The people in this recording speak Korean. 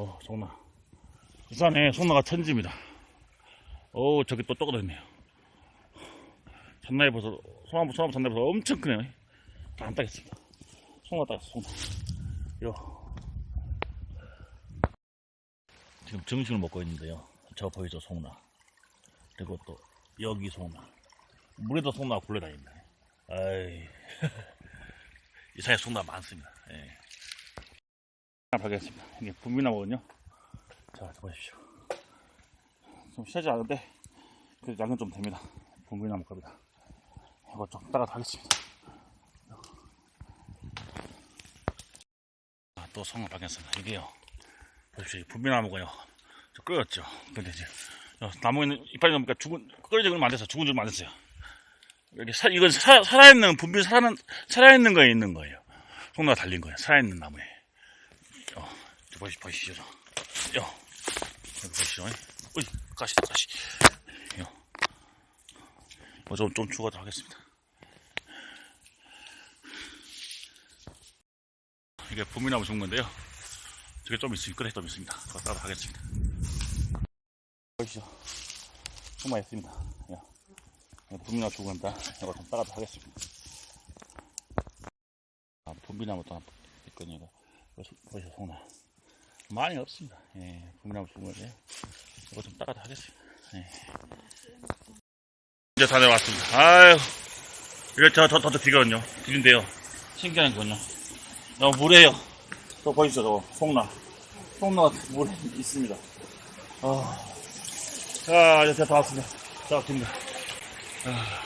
어, 송나. 부산에 송나가 천지입니다. 오, 저기 또 떠들었네요. 잔나이 버섯, 소나무, 소나무 잔나이 버섯 엄청 크네요. 다안 따겠습니다. 송나 따겠어, 송나. 요. 지금 점심을 먹고 있는데요. 저 보이죠, 송나. 그리고 또, 여기 송나. 물에도 송나가 굴러다닙니다. 아이. 이 사이에 송나 많습니다. 예. 하겠습니다. 이게 분비나무거든요. 자, 자, 보십시오. 좀 시하지 않은데, 그 양은 좀 됩니다. 분비나무 겁니다. 이거 좀 따라서 하겠습니다. 아, 또 성을 발견했습니다. 이게요. 보십시오. 이 분비나무가요. 저 끓였죠. 근데 이제, 어, 나무에는 이빨이 넘으니까 죽은, 끓여지면 안 돼서 죽은 줄안 됐어요. 여기 사, 이건 사, 살아있는, 분비 살아는, 살아있는 거에 있는 거예요. 송나가 달린 거예요. 살아있는 나무에. 보시, 보시죠. 저. 요. 여기 보시죠. 어이, 가시다, 가시. 요. 어, 좀, 좀 죽어도 하겠습니다. 이게 분미나무 죽은 건데요. 저게 좀 있으면, 끝에 좀 있습니다. 그거 따로 하겠습니다. 보시죠. 정말 있습니다. 야. 분미나무 죽은 건다. 이거 좀 따라도 하겠습니다. 아, 분비나무 또 있거든요. 보시죠, 송나. 많이 없습니다. 예, 죽은 건데. 이거 좀 따가다 하겠습니다. 예. 이제 다 내려왔습니다. 아유. 이거 저, 저, 저, 저 비거든요. 비인데요. 신기한 거군요. 어, 물에요. 저 보이시죠, 저거. 송나. 송나가 물에 있습니다. 아. 자, 이제 다 왔습니다. 자, 깁니다. 아.